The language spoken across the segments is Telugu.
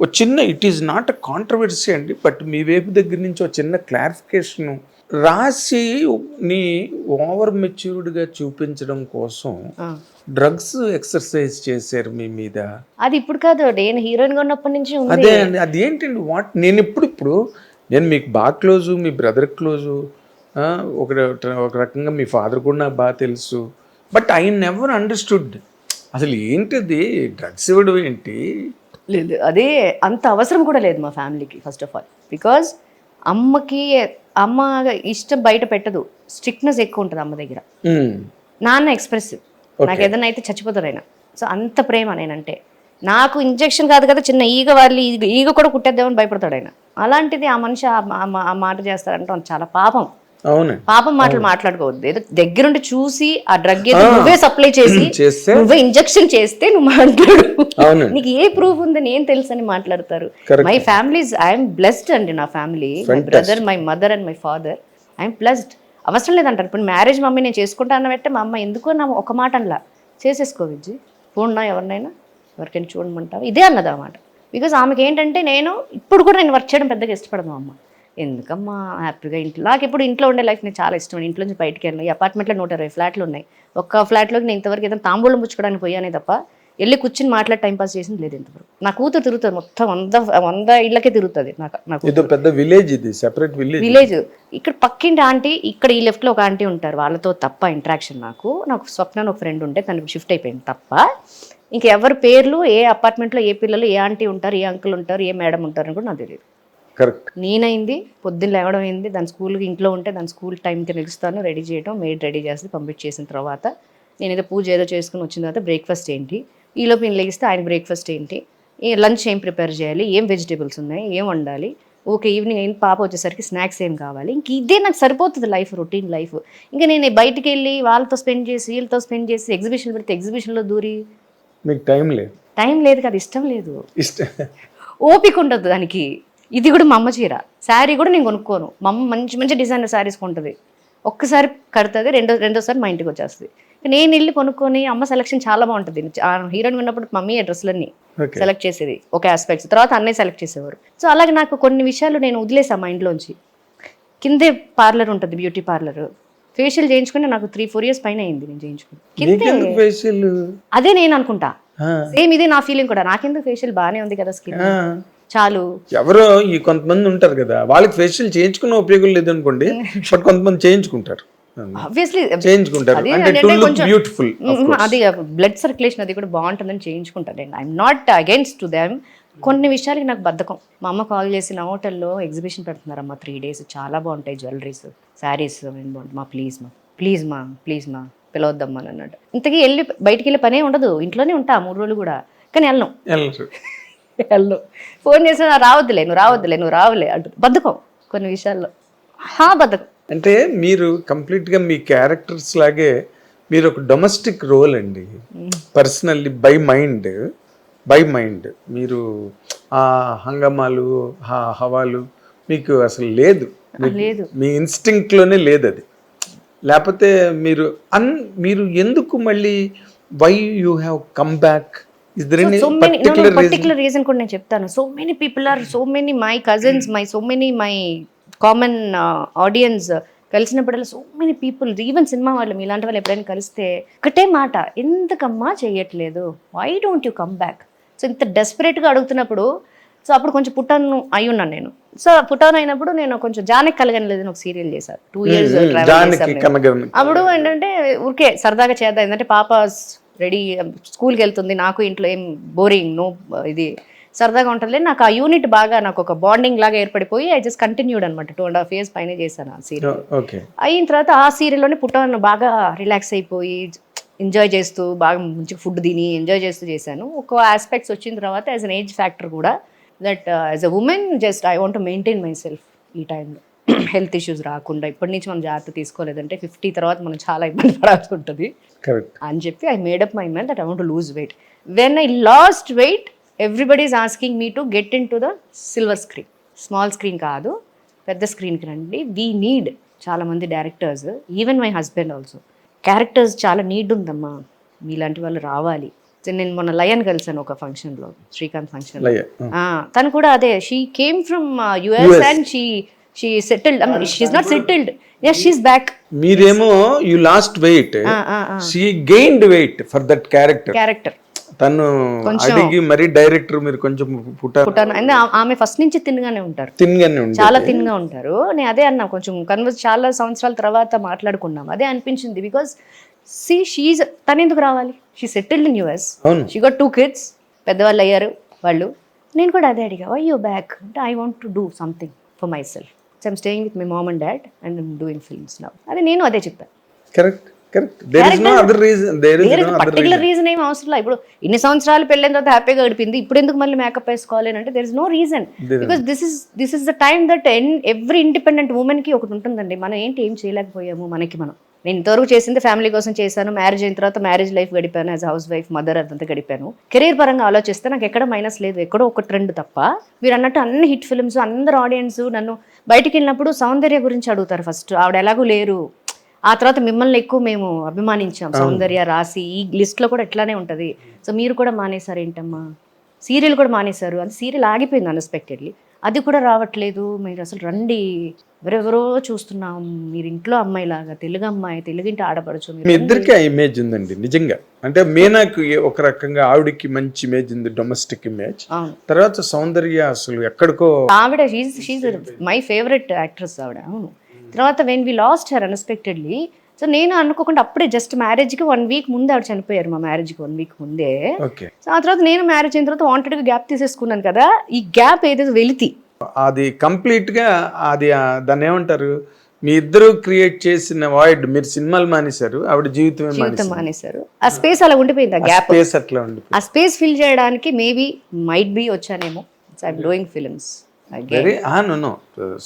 ఒక చిన్న it is not a controversy అండి బట్ మీ వైపు దగ్గర నుంచి ఒక చిన్న క్లారిఫికేషన్ రాసి నీ ఓవర్ మెచ్యూర్డ్గా చూపించడం కోసం. డ్రగ్స్ ఎక్సర్సైజ్ చేశారు మీ మీద. అది ఇప్పుడు కాదు నేను హీరోయిన్గా ఉన్నప్పటి నుంచి అదే అండి అది ఏంటండి వాట్ నేను ఎప్పుడు ఇప్పుడు నేను మీకు బాగా క్లోజు మీ బ్రదర్ క్లోజు ఒక ఒక రకంగా మీ ఫాదర్ కూడా నాకు బాగా తెలుసు. బట్ ఐ నెవర్ అండర్స్టూడ్ అసలు ఏంటిది డ్రగ్స్ ఇవ్వడం ఏంటి? లేదు అదే అంత అవసరం కూడా లేదు మా ఫ్యామిలీకి ఫస్ట్ ఆఫ్ ఆల్ బికాజ్ అమ్మకి అమ్మ ఇష్టం బయట పెట్టదు. స్ట్రిక్ట్నెస్ ఎక్కువ ఉంటుంది అమ్మ దగ్గర. నాన్న ఎక్స్ప్రెసివ్ నాకు ఏదైనా అయితే చచ్చిపోతాడు ఆయన. సో అంత ప్రేమ నేనంటే. నాకు ఇంజెక్షన్ కాదు కదా చిన్న ఈగ వాళ్ళు ఈగ- ఈగ కూడా కుట్టేద్దామని భయపడతాడు ఆయన. అలాంటిది ఆ మనిషి ఆ మాట చేస్తాడంటే అది చాలా పాపం. పాపం మాటలు మాట్లాడుకోవద్దు. ఏదో దగ్గరుండి చూసి ఆ డ్రగ్ ఏదో నువ్వే సప్లై చేసి నువ్వే ఇంజెక్షన్ చేస్తే నువ్వు మాట్లాడు. నీకు ఏ ప్రూఫ్ ఉందని ఏం తెలుసు అని మాట్లాడతారు. మై ఫ్యామిలీస్ ఐఎమ్ బ్లెస్డ్ అండి నా family my brother my mother and my father I'm blessed అవసరం లేదంటారు. ఇప్పుడు మ్యారేజ్ మమ్మీ నేను చేసుకుంటాను అంటే మా అమ్మ ఎందుకో నా ఒక మాట అనలా. చేసేసుకో విజ్జి. ఫోన్నా ఎవరినైనా? ఎవరికైనా చూడమంటావా? ఇదే అన్నది అన్నమాట బికాజ్ ఆమెకి ఏంటంటే నేను ఇప్పుడు కూడా నేను వర్క్ చేయడం పెద్దగా ఇష్టపడను మా అమ్మ. ఎందుకమ్మా? హ్యాపీగా ఇంట్లో నాకు ఇప్పుడు ఇంట్లో ఉండే లైఫ్ నాకు చాలా ఇష్టం. ఇంట్లో నుంచి బయటికి వెళ్ళను. ఈ అపార్ట్మెంట్లో నూట ఇరవై ఫ్లాట్లు ఉన్నాయి. ఒక్క ఫ్లాట్లోకి నేను ఇంతవరకు ఏదైనా తాంబూలం పుచ్చుకోవడానికి పోయానే తప్ప వెళ్ళి కూర్చుని మాట్లాడి టైం పాస్ చేసింది లేదు ఇంతవరకు. నా కూతురు తిరుగుతుంది మొత్తం వంద వంద ఇళ్ళకే తిరుగుతుంది నాకు పెద్ద విలేజ్ ఇది సెపరేట్ విలేజ్ విలేజ్. ఇక్కడ పక్కింటి ఆంటీ ఇక్కడ ఈ లెఫ్ట్లో ఒక ఆంటీ ఉంటారు. వాళ్ళతో తప్ప ఇంటరాక్షన్ నాకు. నాకు స్వప్న ఒక ఫ్రెండ్ ఉంటే తనకు షిఫ్ట్ అయిపోయింది తప్ప ఇంకా ఎవరి పేర్లు ఏ అపార్ట్మెంట్లో ఏ పిల్లలు ఏ ఆంటీ ఉంటారు ఏ అంకుల్ ఉంటారు ఏ మేడం ఉంటారు అని కూడా నాకు తెలియదు. కరెక్ట్. నేనైంది పొద్దున్న లేవడం అయింది దాని స్కూల్కి ఇంట్లో ఉంటే దాని స్కూల్ టైంకి నిలుస్తాను రెడీ చేయడం మెయిడ్ రెడీ చేసి పంపించేసిన తర్వాత నేను ఏదో పూజ ఏదో చేసుకుని వచ్చిన తర్వాత బ్రేక్ఫాస్ట్ ఏంటి ఈలోపు నేను లెగిస్తే ఆయన బ్రేక్ఫాస్ట్ ఏంటి లంచ్ ఏం ప్రిపేర్ చేయాలి ఏం వెజిటేబుల్స్ ఉన్నాయి ఏం వండాలి ఓకే ఈవినింగ్ అయిన పాప వచ్చేసరికి స్నాక్స్ ఏం కావాలి ఇంక ఇదే నాకు సరిపోతుంది లైఫ్ రొటీన్ లైఫ్. ఇంకా నేను బయటికి వెళ్ళి వాళ్ళతో స్పెండ్ చేసి వీళ్ళతో స్పెండ్ చేసి ఎగ్జిబిషన్ పెడితే ఎగ్జిబిషన్లో దూరి. మీకు టైం లేదు. టైం లేదు కదా ఇష్టం లేదు. ఇష్టం ఓపిక ఉండదు దానికి. ఇది కూడా మా అమ్మ చీర. శారీ కూడా నేను కొనుక్కోను. మా అమ్మ మంచి మంచి డిజైనర్ శారీస్ కొంటుంది. ఒక్కసారి కడుతుంది రెండో రెండోసారి మా ఇంటికి వచ్చేస్తుంది. నేను వెళ్ళి కొనుక్కొని అమ్మ సెలెక్షన్ చాలా బాగుంటుంది. హీరోయిన్ ఉన్నప్పుడు మమ్మీ డ్రెస్లన్నీ సెలెక్ట్ చేసేది ఒక ఆస్పెక్ట్స్ తర్వాత అన్నయ్య సెలెక్ట్ చేసేవారు. సో అలాగే నాకు కొన్ని విషయాలు నేను వదిలేసా మా ఇంట్లోంచి. కిందే పార్లర్ ఉంటుంది బ్యూటీ పార్లర్ ఫేషియల్ చేయించుకుని నాకు త్రీ ఫోర్ ఇయర్స్ పైన అయింది నేను చేయించుకుని. కిందే అదే నేను అనుకుంటా. సేమ్ ఇదే నా ఫీలింగ్ కూడా. నాకెందుకు ఫేషియల్ బాగానే ఉంది కదా స్కిన్ చాలు. ఎవరో ఈ కొంతమంది ఉంటారు కదా వాళ్ళకి ఫేషియల్ చేయించుకున్న ఉపయోగం లేదు అనుకోండి బట్ కొంతమంది చేయించుకుంటారు. చేయించుకుంటారు. బ్యూటిఫుల్. అది బ్లడ్ సర్క్యులేషన్ అది కూడా బాగుంటుందని చేయించుకుంటానండి I'm not against to them కొన్ని విషయాలకి నాకు బద్ధకం. మా అమ్మ కాల్ చేసి నా హోటల్లో ఎగ్జిబిషన్ పెడుతున్నారమ్మా త్రీ డేస్ చాలా బాగుంటాయి జ్యువెలరీస్ శారీస్ బాగుంటాయి మా ప్లీజ్ మా ప్లీజ్ మా ప్లీజ్ మా పిలవద్దమ్మా అని అన్నట్టు. ఇంతకీ వెళ్ళి బయటికి వెళ్ళే పనే ఉండదు. ఇంట్లోనే ఉంటా మూడు రోజులు కూడా. కానీ వెళ్ళను. వెళ్ళను ఫోన్ చేసినా రావద్దులే నువ్వు రావద్దులే నువ్వు రావులే అంటు బద్ధకం కొన్ని విషయాల్లో. హా బద్ధకం. అంటే మీరు complete గా మీ క్యారెక్టర్స్ లాగే మీరు ఒక డొమెస్టిక్ రోల్ అండి. Personally by mind by mind. మీరు ఆ హంగమాలు ఆ హవాలు మీకు అసలు లేదు. మీ instinct లోనే లేదు అది. లేకపోతే మీరు అన్ మీరు ఎందుకు మళ్ళీ why you have come back particular reason కూడా నేను చెప్తాను so many people are so many my cousins my so many my common audience కలిసినప్పుడల్లా so many people even cinema వాళ్ళు మీలాంటి వాళ్ళు ఎప్పుడైనా కలిస్తే ఒకటే మాట ఎందుకమ్మా చేయట్లేదు why don't you come back so ఇంత డెస్పరేట్గా అడుగుతున్నప్పుడు సో అప్పుడు కొంచెం పుట్టాను అయి ఉన్నాను నేను. సో పుట్టాను అయినప్పుడు నేను కొంచెం జానకి కలగనలేదు ఒక సీరియల్ చేశాను టూ ఇయర్స్ అప్పుడు ఏంటంటే ఊరికే సరదాగా చేద్దాం. ఏంటంటే పాప రెడీ స్కూల్కి వెళ్తుంది నాకు ఇంట్లో ఏం బోరింగ్ నో ఇది సరదాగా ఉంటుంది నాకు ఆ యూనిట్ బాగా నాకు ఒక బాండింగ్ లాగా ఏర్పడిపోయి ఐ జస్ట్ కంటిన్యూడ్ అనమాట టూ అండ్ హాఫ్ ఇయర్స్ పైన చేశాను ఆ సీరియల్. ఓకే. అయిన తర్వాత ఆ సీరియల్లోనే పుట్టాను బాగా రిలాక్స్ అయిపోయి ఎంజాయ్ చేస్తూ బాగా మంచి ఫుడ్ తిని ఎంజాయ్ చేస్తూ చేశాను. ఒక ఆస్పెక్ట్స్ వచ్చిన తర్వాత యాజ్ అన్ ఏజ్ ఫ్యాక్టర్ కూడా that as a woman just I want maintain myself ఈ టైంలో హెల్త్ ఇష్యూస్ రాకుండా ఇప్పటి నుంచి మనం జాగ్రత్త తీసుకోలేదంటే ఫిఫ్టీ తర్వాత మనం చాలా ఇబ్బంది పడాల్సి ఉంటుంది. అని చెప్పి I made up my mind that I want lose weight when I lost weight everybody is asking me to get into the silver screen small screen కాదు పెద్ద స్క్రీన్కి రండి. వీ నీడ్ చాలామంది directors even my husband also characters చాలా నీడ్ ఉందమ్మా. మీలాంటి వాళ్ళు రావాలి. నేను మొన్న లయన్ కలిసాను ఒక ఫంక్షన్లో శ్రీకాంత్ ఫంక్షన్ తను కూడా అదే she came from US and she she settled she's not settled yes she's back మీరేమో you lost weight she gained weight for that character character తను అడిగి మరి డైరెక్టర్ మీరు కొంచెం పుట్టారు. పుట్టాను ఆమె ఫస్ట్ నుంచి తిన్నగానే ఉంటారు. తిన్గానే ఉంది చాలా థిన్గా ఉంటారు. నేను అదే అన్నా కొంచెం కన్వర్స్ చాలా సంవత్సరాల తర్వాత మాట్లాడుకున్నాం. అదే అనిపించింది బికాస్ సి షీజ్ తను ఎందుకు రావాలి? She settled in US she got two kids పెద్దవాళ్ళు అయ్యారు వాళ్ళు. నేను కూడా అదే అడిగా వై యూ బ్యాక్ అంటే I want to do something for myself I'm staying with my mom and dad and I'm doing films now అదే నేను అదే చెప్పాను. Correct correct there is no other reason there is వేరే నో అదర్ పర్టికులర్ రీజన్ ఏం అవసరం లేదు ఇప్పుడు ఇన్ని సంవత్సరాలు పెళ్ళైన తర్వాత హ్యాపీగా గడిపింది ఇప్పుడు ఎందుకు మళ్ళీ మేకప్ వేసుకోవాలి అని అంటే there is no reason because this is this is the time that every independent ఉమెన్కి ఒకటి ఉంటుందండి. మనం ఏంటి ఏం చేయలేకపోయాము మనకి మనం. నేను ఇంతవరకు చేసింది ఫ్యామిలీ కోసం చేశాను. మ్యారేజ్ అయిన తర్వాత మ్యారేజ్ లైఫ్ గడిపాను. యాజ్ హౌస్ వైఫ్ మదర్ అదంతా గడిపాను. కెరీర్ పరంగా ఆలోచిస్తే నాకు ఎక్కడ మైనస్ లేదు. ఎక్కడో ఒక ట్రెండ్ తప్ప. మీరు అన్నట్టు అన్ని హిట్ ఫిల్మ్స్ అందరు ఆడియన్స్ నన్ను బయటికి వెళ్ళినప్పుడు సౌందర్య గురించి అడుగుతారు ఫస్ట్. ఆవిడ ఎలాగూ లేరు. ఆ తర్వాత మిమ్మల్ని ఎక్కువ మేము అభిమానించాం. సౌందర్య రాసి ఈ లిస్ట్లో కూడా ఇట్లానే ఉంటది. సో మీరు కూడా మానేశారు ఏంటమ్మా సీరియల్ కూడా మానేశారు. అది సీరియల్ ఆగిపోయింది అన్ఎక్స్పెక్టెడ్లీ. అది కూడా రావట్లేదు. మీరు అసలు రండి. ఎవరెవరో చూస్తున్నాం. మీరు ఇంట్లో అమ్మాయిలాగా తెలుగు అమ్మాయి తెలుగింటి ఆడపడచ్చు మీ ఇద్దరికి ఆ ఇమేజ్ ఉందండి నిజంగా. అంటే మీనాకు ఒక రకంగా ఆవిడకి మంచి ఇమేజ్ ఉంది డొమెస్టిక్ ఇమేజ్ తర్వాత సౌందర్య అసలు ఎక్కడికో ఆవిడ మై ఫేవరెట్ యాక్ట్రెస్ ఆవిడ. అవును. తర్వాత when we lost her unexpectedly so నేను అనుకోకుండా అప్పుడే జస్ట్ మ్యారేజ్కి వన్ వీక్ ముందే ఆవిడ చనిపోయారు మా మ్యారేజ్కి వన్ వీక్ ముందే. సో ఆ తర్వాత నేను మ్యారేజ్ అయిన తర్వాత వాంటెడ్గా గ్యాప్ తీసేసుకున్నాను కదా ఈ గ్యాప్ ఏదైతే వెలితి. అది కంప్లీట్గా అది దాన్ని ఏమంటారు? మీ ఇద్దరు క్రియేట్ చేసిన వాయిడ్ మీరు సినిమాలు మానేశారు ఆవిడ జీవితం మానేశారు. ఆ స్పేస్ అలా ఉండిపోయింది ఆ గ్యాప్ స్పేస్ అట్లా ఉంది ఆ స్పేస్ ఫిల్ చేయడానికి maybe might be వచ్చానేమో. I'm doing films very no no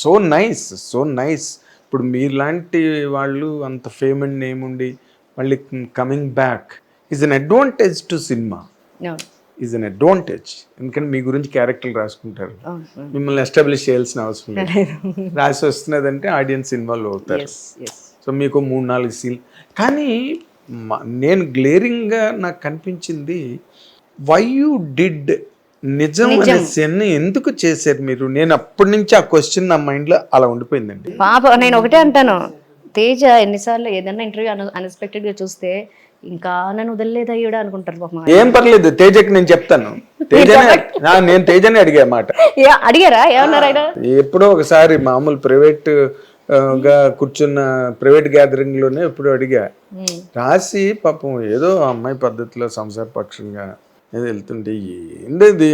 so nice so nice ఇప్పుడు మీలాంటి వాళ్ళు అంత ఫేమ్ అండ్ నేమ్ ఉండి మళ్ళీ coming back is an advantage to cinema is an advantage ఎందుకంటే మీ గురించి క్యారెక్టర్లు రాసుకుంటారు. మిమ్మల్ని ఎస్టాబ్లిష్ చేయాల్సిన అవసరం లేదు. రాసి వస్తున్నదంటే ఆడియన్స్ ఇన్వాల్వ్ అవుతారు. సో మీకు మూడు నాలుగు సీన్ కానీ నేను గ్లేరింగ్గా నాకు కనిపించింది వై యూ డిడ్ నిజం అనే సీన్ని ఎందుకు చేశారు మీరు? నేను అప్పటి నుంచి ఆ క్వశ్చన్ నా మైండ్లో అలా ఉండిపోయిందండి. పాప నేను ఒకటే అంటాను. తేజ ఎన్నిసార్లు ఏదైనా ఇంటర్వ్యూ అన్ఎక్స్పెక్టెడ్గా చూస్తే ఇంకా నన్ను వదలలేదు అయ్యాడు అనుకుంటారు ఏం పర్లేదు తేజకి నేను చెప్తాను. తేజనే నేను తేజనే అడిగా మాట అడిగారా? ఏమన్నారు ఎప్పుడో ఒకసారి మామూలు ప్రైవేట్గా కూర్చున్న ప్రైవేట్ గ్యాదరింగ్లోనే ఎప్పుడో అడిగా. రాసి పాపం ఏదో అమ్మాయి పద్ధతిలో సంసార పక్షంగా వెళ్తుంటే ఏంటది?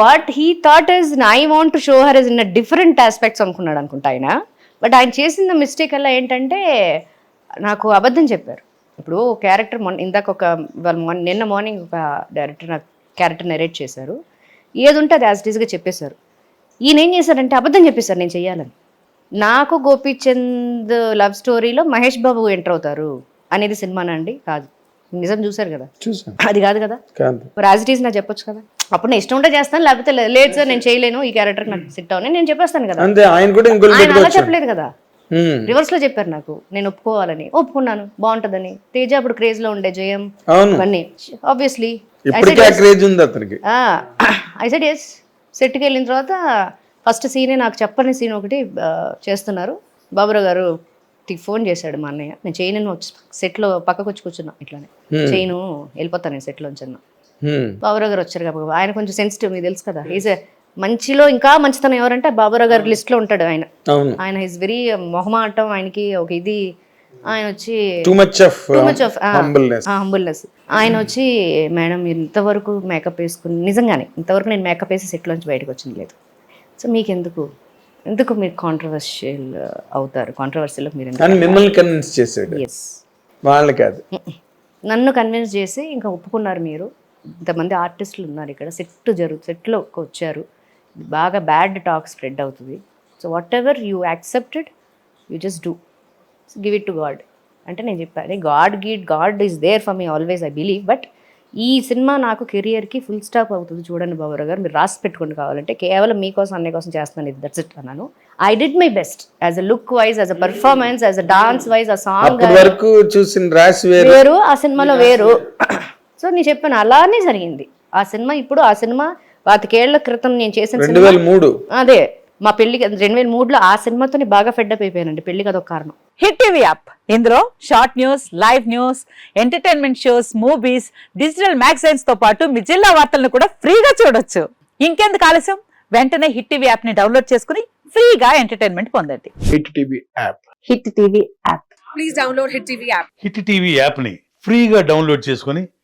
What he thought is I want to show her is in different aspects అనుకున్నాడు అనుకుంటా ఆయన. బట్ ఆయన చేసిన మిస్టేక్ అలా ఏంటంటే నాకు అబద్ధం చెప్పారు. ఇప్పుడు క్యారెక్టర్ మొన్న ఇందాక ఒక వాళ్ళ నిన్న మార్నింగ్ ఒక డైరెక్టర్ నాకు క్యారెక్టర్ నెరేట్ చేశారు. ఏది ఉంటే అది యాజ్ ఇట్ ఈస్గా చెప్పేశారు. ఈయన ఏం చేశారంటే అబద్ధం చెప్పేశారు నేను చెయ్యాలని. నాకు గోపీచంద్ లవ్ స్టోరీలో మహేష్ బాబు ఎంటర్ అవుతారు అనేది సినిమానండి కాదు. నిజం చూశారు కదా? అది కాదు కదా? ఈస్ నాకు చెప్పొచ్చు కదా? అప్పుడు నేను ఇష్టం ఉంటే చేస్తాను లేకపోతే లేదు సార్ నేను చేయలేను ఈ క్యారెక్టర్ నాకు సిట్ అవును నేను చెప్పేస్తాను కదా. అంతే ఆయన కూడా ఆయన అలా చెప్పలేదు కదా. రివర్స్లో చెప్పారు నాకు నేను ఒప్పుకోవాలని. ఒప్పుకున్నాను బాగుంటదని. తేజ అప్పుడు క్రేజ్లో ఉండే జయం ఇవన్నీ. ఆబ్వియస్లీ ఐ సెడ్ ఎస్ సెట్కి వెళ్ళిన తర్వాత ఫస్ట్ సీనే నాకు చెప్పని సీన్ ఒకటి చేస్తున్నారు. బాబురావు గారు ఫోన్ చేశాడు మా అన్నయ్య. నేను చేయను వచ్చి సెట్లో పక్కకు వచ్చి కూర్చున్నా ఇట్లానే. చేయను వెళ్ళిపోతాను నేను సెట్లోంచి అన్నా. బాబురావు గారు వచ్చారు కాబట్టి ఆయన కొంచెం సెన్సిటివ్ మీకు తెలుసు కదా. ఈజ్ మంచిలో ఇంకా మంచితనం ఎవరంటే బాబురావు గారి లిస్ట్లో ఉంటాడు ఆయన. ఆయన ఈజ్ వెరీ మొహమాటం ఆయనకి ఒక ఇది. ఆయన వచ్చి too much of too much of humbleness ఆయన వచ్చి మేడం మీరు ఇంతవరకు మేకప్ వేసుకుని నిజంగానే ఇంతవరకు నేను మేకప్ వేసి సెట్లోంచి బయటకు వచ్చింది లేదు. సో మీకు ఎందుకు మీరు కాంట్రవర్షియల్ అవుతారు? కాంట్రవర్షియల్ మీరు మిమ్మల్ని కన్విన్స్ చేశాడు ఎస్ వాళ్ళని కాదు. నన్ను కన్విన్స్ చేసి ఇంకా ఒప్పుకున్నారు మీరు. ఇంతమంది ఆర్టిస్టులు ఉన్నారు ఇక్కడ. సెట్ జరుగు సెట్లో వచ్చారు. బాగా బ్యాడ్ టాక్ స్ప్రెడ్ అవుతుంది. So whatever you accepted you just do give it to God అంటే నేను చెప్పాను God గీడ్ God is there for me always I believe but ఈ సినిమా నాకు కెరియర్కి ఫుల్ స్టాప్ అవుతుంది చూడండి బాబురావు గారు. మీరు రాసి పెట్టుకోండి కావాలంటే. కేవలం మీకోసం అన్నయ్య కోసం చేస్తున్నాను ఇది. దట్స్ ఇట్ అన్నాను. I did my best as a look wise as a performance as a dance wise ఆ సాంగ్ వరకు చూసిన రాసి వేరు. ఆ సినిమాలో వేరు. సో నేను చెప్పాను అలానే జరిగింది. ఆ సినిమా ఇప్పుడు ఆ సినిమా పాతికేళ్ళ క్రితం నేను చేసిన అదే. మా పెళ్ళికి రెండు వేల మూడులో ఆ సినిమాతోని బాగా ఫెడ్డప్ అయిపోయానండి. పెళ్ళికి అదొక కారణం. Hit TV app. ఇందులో short news live news entertainment shows movies digital మ్యాగజైన్స్తో పాటు మీ జిల్లా వార్తలను కూడా ఫ్రీగా చూడొచ్చు. ఇంకెందుకు ఆలస్యం? వెంటనే హిట్ టీవీ యాప్ని డౌన్లోడ్ చేసుకుని ఫ్రీగా ఎంటర్టైన్మెంట్ పొందండి. Hit TV app. Hit TV app. Hit TV యాప్ని ఫ్రీగా డౌన్లోడ్ చేసుకొని